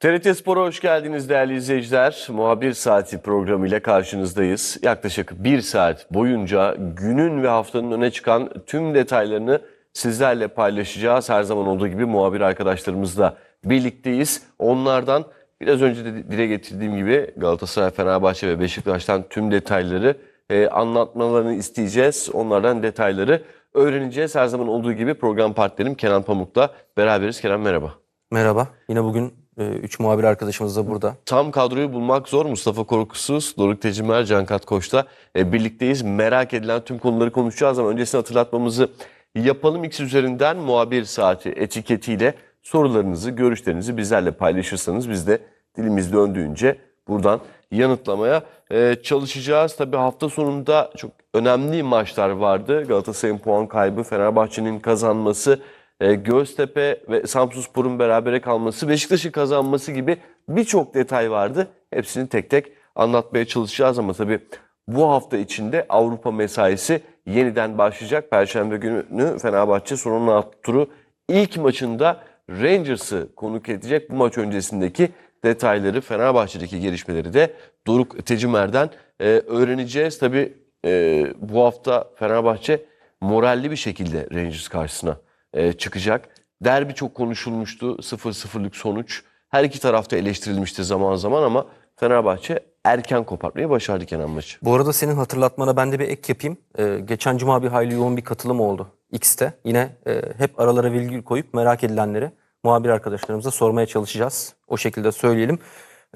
TRT Spor'a hoş geldiniz değerli izleyiciler. Muhabir Saati programıyla karşınızdayız. Yaklaşık bir saat boyunca günün ve haftanın öne çıkan tüm detaylarını sizlerle paylaşacağız. Her zaman olduğu gibi muhabir arkadaşlarımızla birlikteyiz. Onlardan biraz önce de dile getirdiğim gibi Galatasaray, Fenerbahçe ve Beşiktaş'tan tüm detayları e, anlatmalarını isteyeceğiz. Onlardan detayları öğreneceğiz. Her zaman olduğu gibi program partnerim Kenan Pamuk'la beraberiz. Kenan merhaba. Merhaba. Yine bugün 3 muhabir arkadaşımız da burada. Tam kadroyu bulmak zor. Mustafa Korkusuz, Doruk Tecimer, Cankat Koç'ta e, birlikteyiz. Merak edilen tüm konuları konuşacağız ama öncesini hatırlatmamızı yapalım. X üzerinden muhabir saati etiketiyle sorularınızı, görüşlerinizi bizlerle paylaşırsanız biz de dilimiz döndüğünce buradan yanıtlamaya e, çalışacağız. Tabii hafta sonunda çok önemli maçlar vardı. Galatasaray'ın puan kaybı, Fenerbahçe'nin kazanması, e, Göztepe ve Samsunspor'un berabere kalması, Beşiktaş'ın kazanması gibi birçok detay vardı. Hepsini tek tek anlatmaya çalışacağız ama tabii bu hafta içinde Avrupa mesaisi yeniden başlayacak. Perşembe günü Fenerbahçe son 16 turu ilk maçında Rangers'ı konuk edecek. Bu maç öncesindeki detayları, Fenerbahçe'deki gelişmeleri de Doruk Tecimer'den e, öğreneceğiz. Tabii e, bu hafta Fenerbahçe moralli bir şekilde Rangers karşısına e, çıkacak. Derbi çok konuşulmuştu. 0-0'lık sonuç. Her iki tarafta eleştirilmişti zaman zaman ama Fenerbahçe erken kopartmayı başardı Kenan maçı. Bu arada senin hatırlatmana ben de bir ek yapayım. Ee, geçen cuma bir hayli yoğun bir katılım oldu X'te. Yine e, hep aralara virgül koyup merak edilenleri muhabir arkadaşlarımıza sormaya çalışacağız. O şekilde söyleyelim.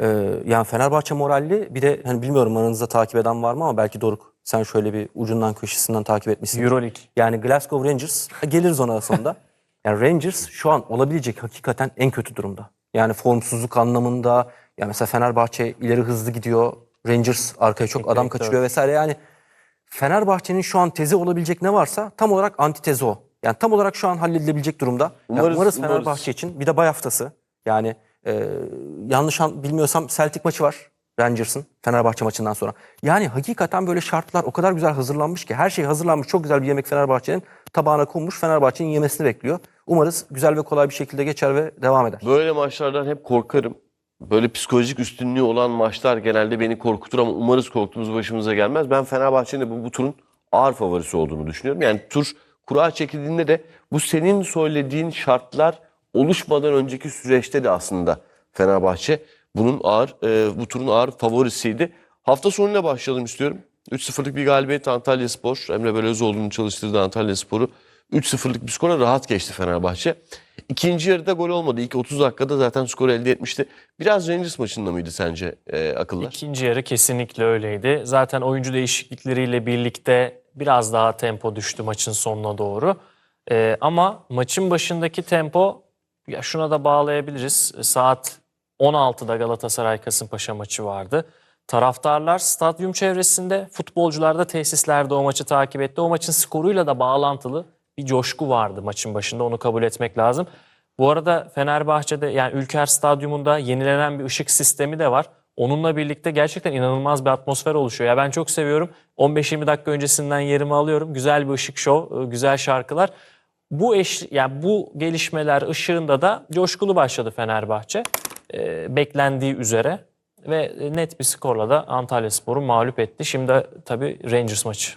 Ee, yani Fenerbahçe moralli bir de hani bilmiyorum aranızda takip eden var mı ama belki Doruk sen şöyle bir ucundan köşesinden takip etmişsin. Euroleague. Yani Glasgow Rangers geliriz ona sonunda. Yani Rangers şu an olabilecek hakikaten en kötü durumda. Yani formsuzluk anlamında ya mesela Fenerbahçe ileri hızlı gidiyor. Rangers arkaya çok adam kaçırıyor vesaire. Yani Fenerbahçe'nin şu an tezi olabilecek ne varsa tam olarak antitezi o. Yani tam olarak şu an halledilebilecek durumda. Yani Umarız, umarız, umarız. Fenerbahçe için bir de bay haftası. Yani e, yanlış an, bilmiyorsam Celtic maçı var Rangers'ın Fenerbahçe maçından sonra. Yani hakikaten böyle şartlar o kadar güzel hazırlanmış ki her şey hazırlanmış. Çok güzel bir yemek Fenerbahçe'nin tabağına konmuş. Fenerbahçe'nin yemesini bekliyor. Umarız güzel ve kolay bir şekilde geçer ve devam eder. Böyle maçlardan hep korkarım. Böyle psikolojik üstünlüğü olan maçlar genelde beni korkutur ama umarız korktuğumuz başımıza gelmez. Ben Fenerbahçe'nin de bu, bu turun ağır favorisi olduğunu düşünüyorum. Yani tur kura çekildiğinde de bu senin söylediğin şartlar oluşmadan önceki süreçte de aslında Fenerbahçe bunun ağır, e, bu turun ağır favorisiydi. Hafta sonuyla başlayalım istiyorum. 3-0'lık bir galibiyet Antalya Spor. Emre Belözoğlu'nun çalıştırdığı Antalya Spor'u 3-0'lık bir skora rahat geçti Fenerbahçe. İkinci yarıda gol olmadı. İlk 30 dakikada zaten skoru elde etmişti. Biraz Rangers maçında mıydı sence e, akıllar? İkinci yarı kesinlikle öyleydi. Zaten oyuncu değişiklikleriyle birlikte biraz daha tempo düştü maçın sonuna doğru. Ee, ama maçın başındaki tempo ya şuna da bağlayabiliriz. Saat 16'da Galatasaray Kasımpaşa maçı vardı. Taraftarlar stadyum çevresinde, futbolcular da tesislerde o maçı takip etti. O maçın skoruyla da bağlantılı bir coşku vardı maçın başında onu kabul etmek lazım. Bu arada Fenerbahçe'de yani Ülker Stadyumunda yenilenen bir ışık sistemi de var. Onunla birlikte gerçekten inanılmaz bir atmosfer oluşuyor. Ya ben çok seviyorum. 15-20 dakika öncesinden yerimi alıyorum. Güzel bir ışık şov, güzel şarkılar. Bu eş yani bu gelişmeler ışığında da coşkulu başladı Fenerbahçe. Ee, beklendiği üzere ve net bir skorla da Antalya Spor'u mağlup etti. Şimdi tabii Rangers maçı.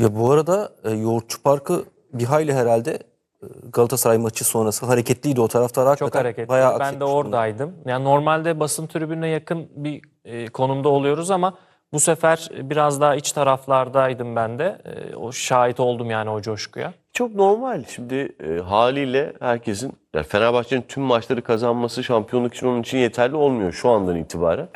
Ya bu arada e, Yoğurtçu Parkı bir hayli herhalde e, Galatasaray maçı sonrası hareketliydi o taraftar. Çok hakikaten hareketli. bayağı Ben de oradaydım. Yani normalde basın tribününe yakın bir e, konumda oluyoruz ama bu sefer biraz daha iç taraflardaydım ben de. E, o şahit oldum yani o coşkuya. Çok normal. Şimdi e, haliyle herkesin yani Fenerbahçe'nin tüm maçları kazanması şampiyonluk için onun için yeterli olmuyor şu andan itibaren.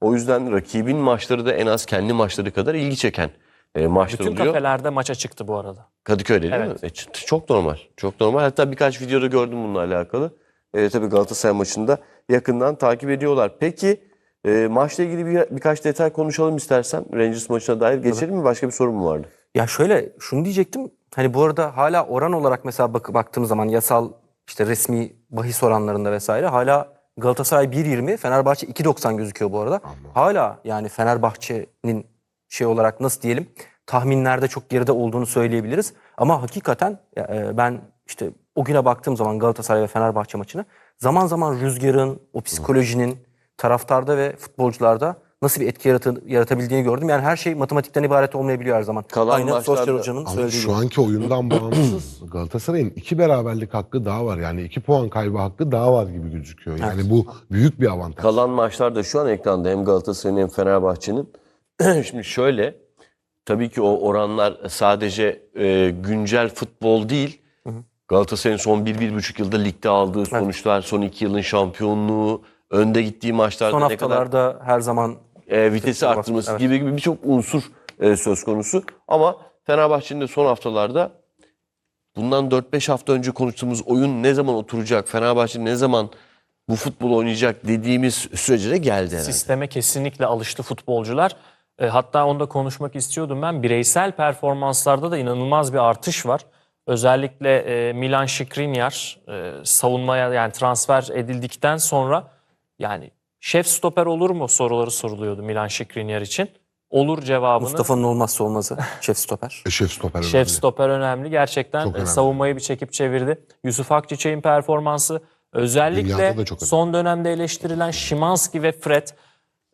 O yüzden rakibin maçları da en az kendi maçları kadar ilgi çeken e, maçlar Bütün oluyor. kafelerde maça çıktı bu arada. Kadıköy'de değil Evet. mi? E, çok normal. Çok normal. Hatta birkaç videoda gördüm bununla alakalı. E, tabii Galatasaray maçında yakından takip ediyorlar. Peki e, maçla ilgili bir, birkaç detay konuşalım istersen. Rangers maçına dair. Geçelim mi? Başka bir sorun mu vardı? Ya şöyle şunu diyecektim. Hani bu arada hala oran olarak mesela bak, baktığım zaman yasal işte resmi bahis oranlarında vesaire hala Galatasaray 1.20, Fenerbahçe 2.90 gözüküyor bu arada. Hala yani Fenerbahçe'nin şey olarak nasıl diyelim tahminlerde çok geride olduğunu söyleyebiliriz. Ama hakikaten e, ben işte o güne baktığım zaman Galatasaray ve Fenerbahçe maçını zaman zaman rüzgarın, o psikolojinin taraftarda ve futbolcularda nasıl bir etki yaratı- yaratabildiğini gördüm. Yani her şey matematikten ibaret olmayabiliyor her zaman. Kalan Aynı maçlarda- Solskjaer Hoca'nın Ama söylediği şu gibi. anki oyundan bağımsız Galatasaray'ın iki beraberlik hakkı daha var. Yani iki puan kaybı hakkı daha var gibi gözüküyor. Yani bu büyük bir avantaj. Kalan maçlarda şu an ekranda hem Galatasaray'ın hem Fenerbahçe'nin. Şimdi şöyle tabii ki o oranlar sadece e, güncel futbol değil. Galatasaray'ın son 1-1,5 yılda ligde aldığı sonuçlar, son 2 yılın şampiyonluğu, önde gittiği maçlarda Son ne kadar haftalarda her zaman e, vitesi arttırması evet. gibi gibi birçok unsur e, söz konusu. Ama Fenerbahçe'nin de son haftalarda bundan 4-5 hafta önce konuştuğumuz oyun ne zaman oturacak, Fenerbahçe ne zaman bu futbol oynayacak dediğimiz sürece de geldi herhalde. Sisteme kesinlikle alıştı futbolcular. E, hatta onu da konuşmak istiyordum ben. Bireysel performanslarda da inanılmaz bir artış var. Özellikle e, Milan Skriniar e, savunmaya yani transfer edildikten sonra yani şef stoper olur mu soruları soruluyordu Milan Skriniar için. Olur cevabını. Mustafa'nın olmazsa olmazı şef stoper. E, Şef stoper Şef önemli. stoper önemli. Gerçekten e, önemli. savunmayı bir çekip çevirdi. Yusuf Akçiçek'in performansı özellikle son dönemde eleştirilen Şimanski ve Fred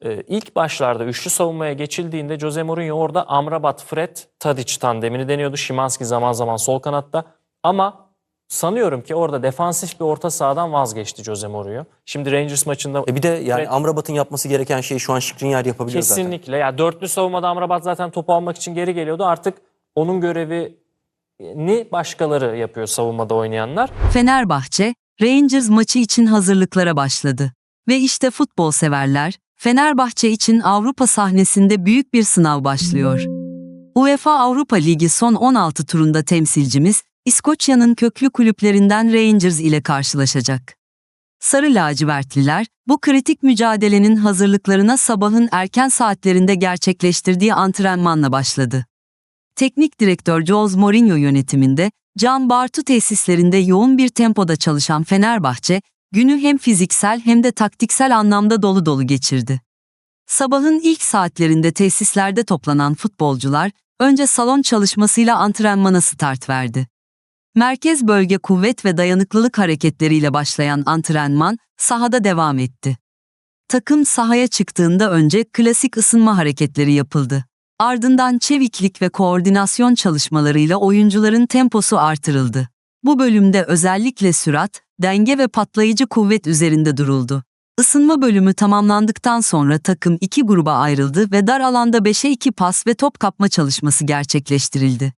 e, ilk başlarda üçlü savunmaya geçildiğinde Jose Mourinho orada Amrabat, Fred, Tadic tandemini deniyordu. Şimanski zaman zaman sol kanatta ama sanıyorum ki orada defansif bir orta sahadan vazgeçti Jose Mourinho. Şimdi Rangers maçında E bir de yani Fred- Amrabat'ın yapması gereken şeyi şu an Skriniar yapabiliyor zaten. Kesinlikle. Ya dörtlü savunmada Amrabat zaten topu almak için geri geliyordu. Artık onun görevini başkaları yapıyor savunmada oynayanlar. Fenerbahçe, Rangers maçı için hazırlıklara başladı. Ve işte futbol severler, Fenerbahçe için Avrupa sahnesinde büyük bir sınav başlıyor. UEFA Avrupa Ligi son 16 turunda temsilcimiz, İskoçya'nın köklü kulüplerinden Rangers ile karşılaşacak. Sarı lacivertliler, bu kritik mücadelenin hazırlıklarına sabahın erken saatlerinde gerçekleştirdiği antrenmanla başladı. Teknik direktör Jose Mourinho yönetiminde Can Bartu tesislerinde yoğun bir tempoda çalışan Fenerbahçe, günü hem fiziksel hem de taktiksel anlamda dolu dolu geçirdi. Sabahın ilk saatlerinde tesislerde toplanan futbolcular, önce salon çalışmasıyla antrenmana start verdi. Merkez bölge kuvvet ve dayanıklılık hareketleriyle başlayan antrenman sahada devam etti. Takım sahaya çıktığında önce klasik ısınma hareketleri yapıldı. Ardından çeviklik ve koordinasyon çalışmalarıyla oyuncuların temposu artırıldı. Bu bölümde özellikle sürat, denge ve patlayıcı kuvvet üzerinde duruldu. Isınma bölümü tamamlandıktan sonra takım iki gruba ayrıldı ve dar alanda 5'e 2 pas ve top kapma çalışması gerçekleştirildi.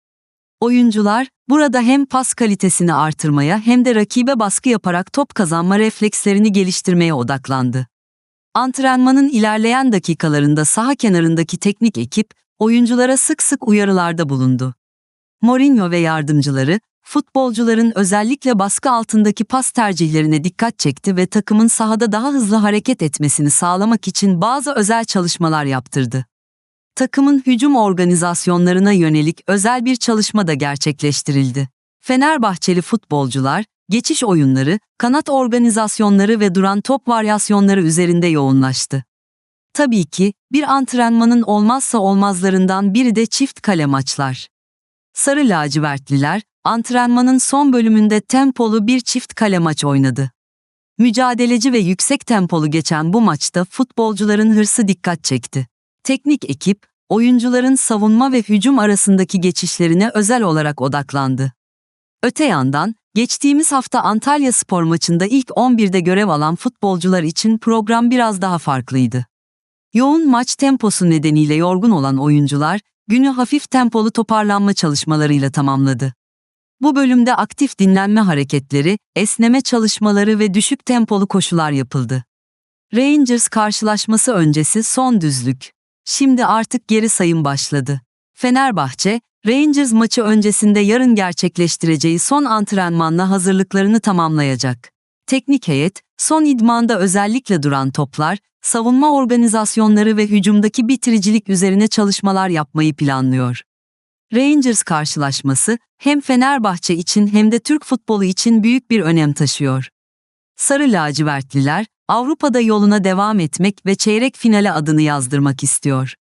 Oyuncular burada hem pas kalitesini artırmaya hem de rakibe baskı yaparak top kazanma reflekslerini geliştirmeye odaklandı. Antrenmanın ilerleyen dakikalarında saha kenarındaki teknik ekip oyunculara sık sık uyarılarda bulundu. Mourinho ve yardımcıları futbolcuların özellikle baskı altındaki pas tercihlerine dikkat çekti ve takımın sahada daha hızlı hareket etmesini sağlamak için bazı özel çalışmalar yaptırdı. Takımın hücum organizasyonlarına yönelik özel bir çalışma da gerçekleştirildi. Fenerbahçeli futbolcular, geçiş oyunları, kanat organizasyonları ve duran top varyasyonları üzerinde yoğunlaştı. Tabii ki bir antrenmanın olmazsa olmazlarından biri de çift kale maçlar. Sarı lacivertliler, antrenmanın son bölümünde tempolu bir çift kale maç oynadı. Mücadeleci ve yüksek tempolu geçen bu maçta futbolcuların hırsı dikkat çekti. Teknik ekip, oyuncuların savunma ve hücum arasındaki geçişlerine özel olarak odaklandı. Öte yandan, geçtiğimiz hafta Antalya Spor maçında ilk 11'de görev alan futbolcular için program biraz daha farklıydı. Yoğun maç temposu nedeniyle yorgun olan oyuncular, günü hafif tempolu toparlanma çalışmalarıyla tamamladı. Bu bölümde aktif dinlenme hareketleri, esneme çalışmaları ve düşük tempolu koşular yapıldı. Rangers karşılaşması öncesi son düzlük. Şimdi artık geri sayım başladı. Fenerbahçe, Rangers maçı öncesinde yarın gerçekleştireceği son antrenmanla hazırlıklarını tamamlayacak. Teknik heyet, son idmanda özellikle duran toplar, savunma organizasyonları ve hücumdaki bitiricilik üzerine çalışmalar yapmayı planlıyor. Rangers karşılaşması hem Fenerbahçe için hem de Türk futbolu için büyük bir önem taşıyor. Sarı lacivertliler, Avrupa'da yoluna devam etmek ve çeyrek finale adını yazdırmak istiyor.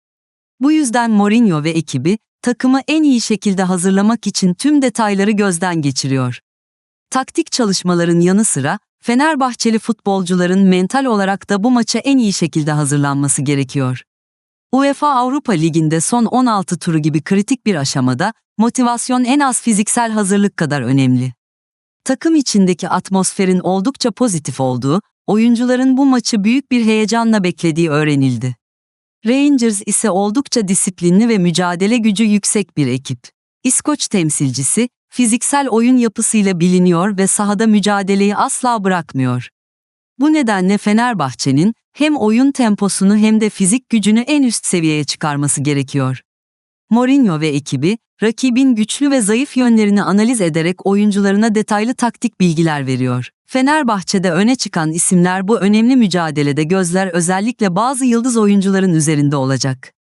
Bu yüzden Mourinho ve ekibi, takımı en iyi şekilde hazırlamak için tüm detayları gözden geçiriyor. Taktik çalışmaların yanı sıra, Fenerbahçeli futbolcuların mental olarak da bu maça en iyi şekilde hazırlanması gerekiyor. UEFA Avrupa Ligi'nde son 16 turu gibi kritik bir aşamada motivasyon en az fiziksel hazırlık kadar önemli. Takım içindeki atmosferin oldukça pozitif olduğu, oyuncuların bu maçı büyük bir heyecanla beklediği öğrenildi. Rangers ise oldukça disiplinli ve mücadele gücü yüksek bir ekip. İskoç temsilcisi, fiziksel oyun yapısıyla biliniyor ve sahada mücadeleyi asla bırakmıyor. Bu nedenle Fenerbahçe'nin hem oyun temposunu hem de fizik gücünü en üst seviyeye çıkarması gerekiyor. Mourinho ve ekibi, rakibin güçlü ve zayıf yönlerini analiz ederek oyuncularına detaylı taktik bilgiler veriyor. Fenerbahçe'de öne çıkan isimler bu önemli mücadelede gözler özellikle bazı yıldız oyuncuların üzerinde olacak.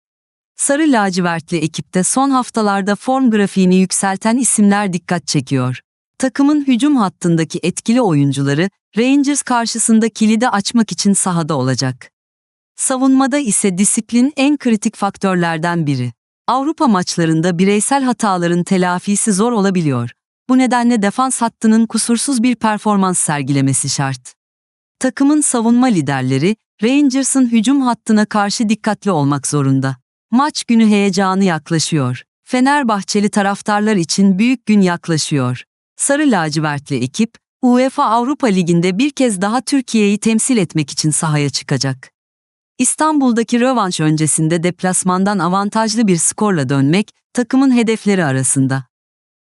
Sarı lacivertli ekipte son haftalarda form grafiğini yükselten isimler dikkat çekiyor. Takımın hücum hattındaki etkili oyuncuları Rangers karşısında kilidi açmak için sahada olacak. Savunmada ise disiplin en kritik faktörlerden biri. Avrupa maçlarında bireysel hataların telafisi zor olabiliyor. Bu nedenle defans hattının kusursuz bir performans sergilemesi şart. Takımın savunma liderleri Rangers'ın hücum hattına karşı dikkatli olmak zorunda. Maç günü heyecanı yaklaşıyor. Fenerbahçeli taraftarlar için büyük gün yaklaşıyor. Sarı lacivertli ekip, UEFA Avrupa Ligi'nde bir kez daha Türkiye'yi temsil etmek için sahaya çıkacak. İstanbul'daki rövanş öncesinde deplasmandan avantajlı bir skorla dönmek takımın hedefleri arasında.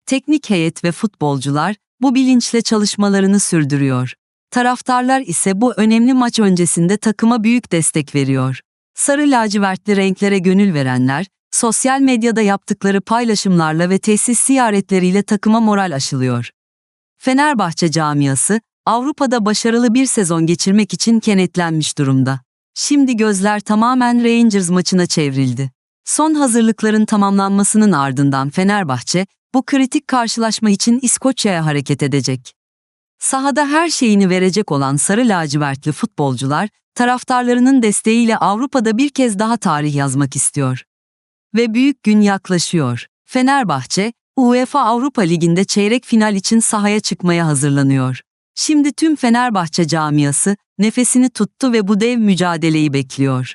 Teknik heyet ve futbolcular bu bilinçle çalışmalarını sürdürüyor. Taraftarlar ise bu önemli maç öncesinde takıma büyük destek veriyor. Sarı lacivertli renklere gönül verenler, sosyal medyada yaptıkları paylaşımlarla ve tesis ziyaretleriyle takıma moral aşılıyor. Fenerbahçe camiası, Avrupa'da başarılı bir sezon geçirmek için kenetlenmiş durumda. Şimdi gözler tamamen Rangers maçına çevrildi. Son hazırlıkların tamamlanmasının ardından Fenerbahçe, bu kritik karşılaşma için İskoçya'ya hareket edecek. Sahada her şeyini verecek olan sarı lacivertli futbolcular, taraftarlarının desteğiyle Avrupa'da bir kez daha tarih yazmak istiyor. Ve büyük gün yaklaşıyor. Fenerbahçe, UEFA Avrupa Ligi'nde çeyrek final için sahaya çıkmaya hazırlanıyor. Şimdi tüm Fenerbahçe camiası nefesini tuttu ve bu dev mücadeleyi bekliyor.